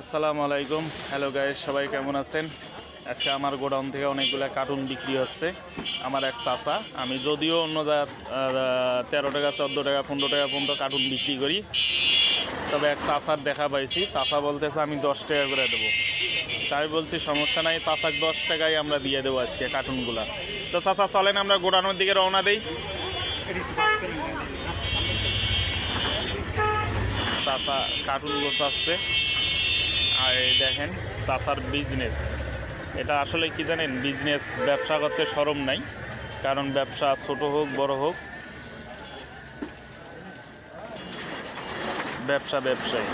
আসসালামু আলাইকুম। Hello guys সবাই কেমন আছেন? আজকে আমার গোডাউন থেকে অনেকগুলো কার্টুন বিক্রি হচ্ছে আমার এক চাচা। আমি যদিও অন্য তেরো টাকা, চোদ্দ টাকা, পনেরো টাকা পর্যন্ত কার্টুন বিক্রি করি। তবে এক চাচার দেখা পাইছি। চাচা বলতেছে, আমি দশ টাকা করে দেবো। তাই বলছি, সমস্যা নাই চাচাক দশ টাকায় আমরা দিয়ে দেবো আজকে কার্টুনগুলা। তো চাচা, চলেন আমরা গোডাউনের দিকে রওনা দিই। চাচা কার্টুন গোছাচ্ছে দেখেন চাচার বিজনেস এটা আসলে কি জানেন বিজনেস ব্যবসা করতে সরম নাই, কারণ ব্যবসা ছোট হোক, বড় হোক, ব্যবসা ব্যবসায়ী।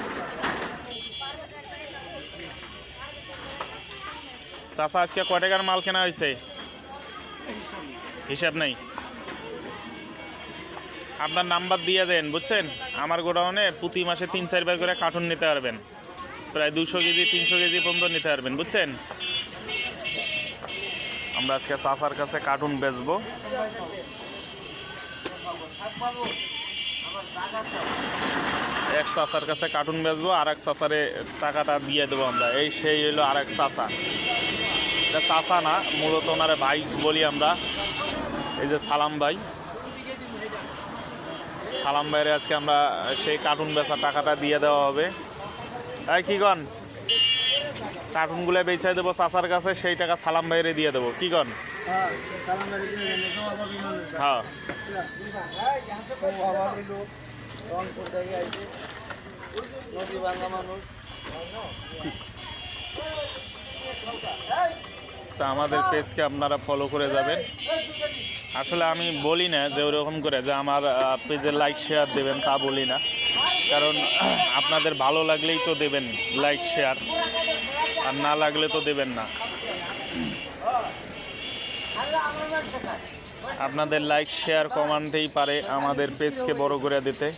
চাচা আজকে কয় টাকার মাল কেনা হয়েছে? হিসাব নাই। আপনার নাম্বার দিয়ে দেন, বুঝছেন? আমার গোডাউনে প্রতি মাসে তিন চারবার করে কার্টুন নিতে পারবেন। প্রায় দুশো কেজি, তিনশো কেজি পর্যন্ত নিতে পারবেন, বুঝছেন? আমরা আজকে চাচার কাছে কার্টুন বেচবো। এক চাচার কাছে কার্টুন বেচবো আর এক চাচারে টাকাটা দিয়ে দেবো আমরা। এই সেই হলো আর এক চাচা। এটা চাচা না, মূলত ওনারে ভাই বলি আমরা। এই যে সালাম ভাই। সালাম ভাইয়ের আজকে আমরা সেই কার্টুন বেচার টাকাটা দিয়ে দেওয়া হবে। এই কি কন? কার্টুনগুলো বেচাই দেবো চাচার কাছে, সেই টাকা সালাম ভাইরে দিয়ে দেবো। কি কন? হ্যাঁ। তা আমাদের পেজকে আপনারা ফলো করে যাবেন। আসলে আমি বলি না যে ওরকম করে, যে আমার পেজে লাইক শেয়ার দেবেন তা বলি না। কারণ আপনাদের ভালো লাগলেই তো দেবেন লাইক শেয়ার আর না লাগলে তো দেবেন না। আপনাদের লাইক শেয়ার কমান্ডেই পারে আমাদের পেজকে বড় করে দিতে।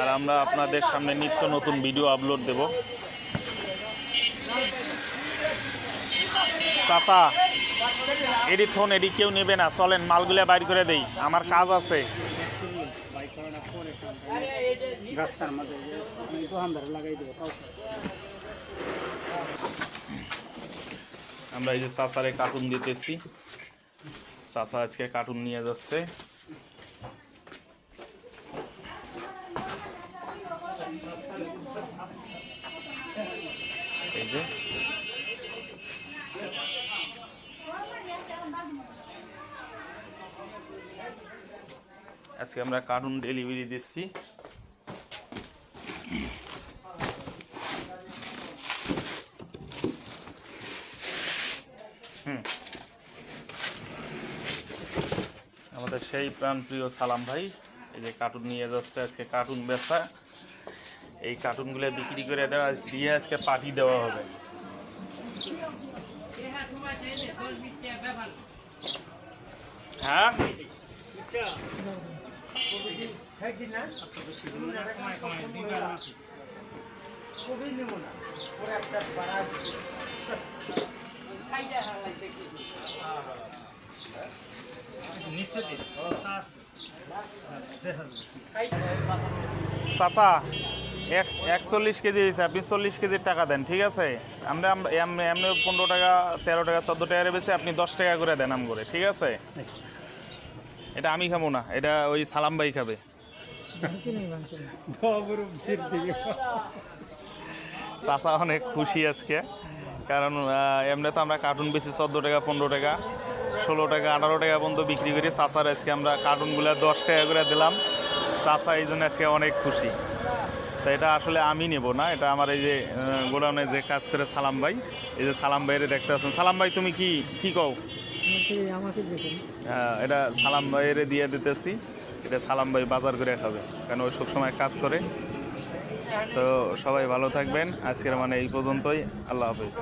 আর আমরা আপনাদের সামনে নিত্য নতুন ভিডিও আপলোড দেব। চাচা এডি থোন এডি কেউ নেবে না। চলেন মালগুলা বাইর করে দেই। আমার কাজ আছে। রাস্তার মধ্যে দোকানদার লাগাই দেবো আমরা এই যে চাচারে কার্টুন দিতেছি। চাচা আজকে কার্টুন নিয়ে যাচ্ছে। এই যে। আজকে আমরা কার্টুন ডেলিভারি দিচ্ছি। আমাদের সেই প্রাণপ্রিয় সালাম ভাই, এই যে কার্টুন নিয়ে যাচ্ছে আজকে কার্টুন বেচা এই কার্টুনগুলো বিক্রি করে দেওয়া, দিয়ে আজকে পার্টি দেওয়া হবে। হ্যাঁ? বাড়া চাচা, এক একচল্লিশ কেজি হয়েছে, আপনি চল্লিশ কেজির টাকা দেন, ঠিক আছে? আমরা আম- এম- এমনি পনেরো টাকা, তেরো টাকা, চোদ্দ টাকার বেশি, আপনি দশ টাকা করে দেন আম করে, ঠিক আছে? এটা আমি খাব না, এটা ওই সালাম ভাই খাবে। চাচা অনেক খুশি আজকে, কারণ এমনি তো আমরা কার্টুন বেশি চোদ্দ টাকা, পনেরো টাকা, ষোলো টাকা, আঠারো টাকা পর্যন্ত বিক্রি করি। চাচার আজকে আমরা কার্টুনগুলো দশ টাকা করে দিলাম। চাচা এই জন্য আজকে অনেক খুশি। তো এটা আসলে আমি নেব না, এটা আমার এই যে গোডাউনে যে কাজ করে সালাম ভাই, এই যে সালাম ভাইয়ের দেখতে আছেন। সালাম ভাই, তুমি কি কি কও? এটা সালাম ভাইয়ের দিয়ে দিতেছি। এটা সালাম ভাই বাজার করে খাবে কেন ওই সবসময় কাজ করে। তো সবাই ভালো থাকবেন। আজকের মানে এই পর্যন্তই। আল্লাহ হাফিজ।